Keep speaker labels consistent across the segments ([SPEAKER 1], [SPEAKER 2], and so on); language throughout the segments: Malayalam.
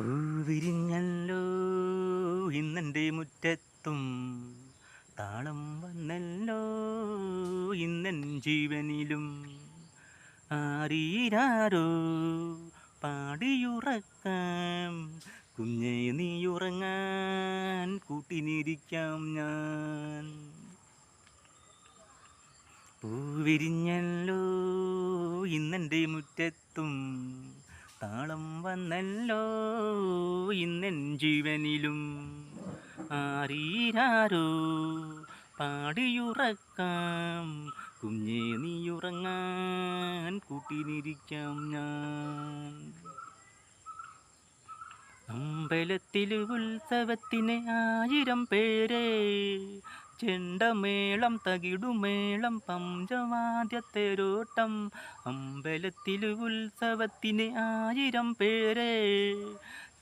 [SPEAKER 1] പൂവിരിഞ്ഞല്ലോ ഇന്നെന്റെ മുറ്റത്തും താളം വന്നല്ലോ ഇന്നൻ ജീവനിലും ആരീരാരോ പാടിയുറക്കാം. കുഞ്ഞെ നീയുറങ്ങാൻ കൂട്ടിനിരിക്കാം ഞാൻ. പൂവിരിഞ്ഞല്ലോ ഇന്നെന്റെ മുറ്റത്തും താളം വന്നല്ലോ ഇന്നെൻ ജീവനിലും. ആരീരാരോ പാടിയുറക്കാം. കുഞ്ഞേ നീയുറങ്ങാൻ കൂട്ടിനിരിക്കാം ഞാൻ. അമ്പലത്തിൽ ഉത്സവത്തിന് ആയിരം പേരെ ചെണ്ടമേളം തകിടുമേളം പഞ്ചവാദ്യത്തെരോട്ടം അമ്പലത്തിൽ ഉത്സവത്തിന് ആയിരം പേരെ.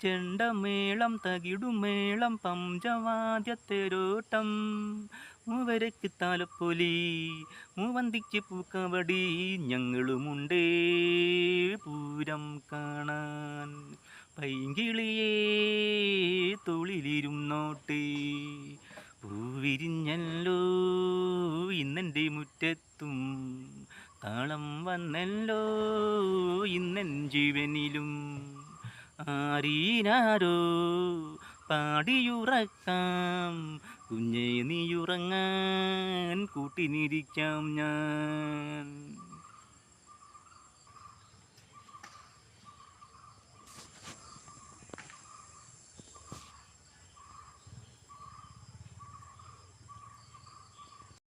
[SPEAKER 1] ചെണ്ടമേളം തകിടുമേളം പഞ്ചവാദ്യത്തെരോട്ടം മൂവരക്ക് താലപ്പൊലി മൂവന്തിക്ക് പൂക്കവടി ഞങ്ങളുമുണ്ടേ പൂരം കാണാൻ. പൈങ്കിളിയേ തൊളിലിരുന്നോട്ടേ പൂവിരിഞ്ഞല്ലോ ഇന്നെന്റെ മുറ്റത്തും താളം വന്നല്ലോ ഇന്നെൻ ജീവനിലും ആരീനാരോ പാടിയുറക്കാം. കുഞ്ഞെ നീയുറങ്ങാൻ കൂട്ടിനിരിക്കാം ഞാൻ.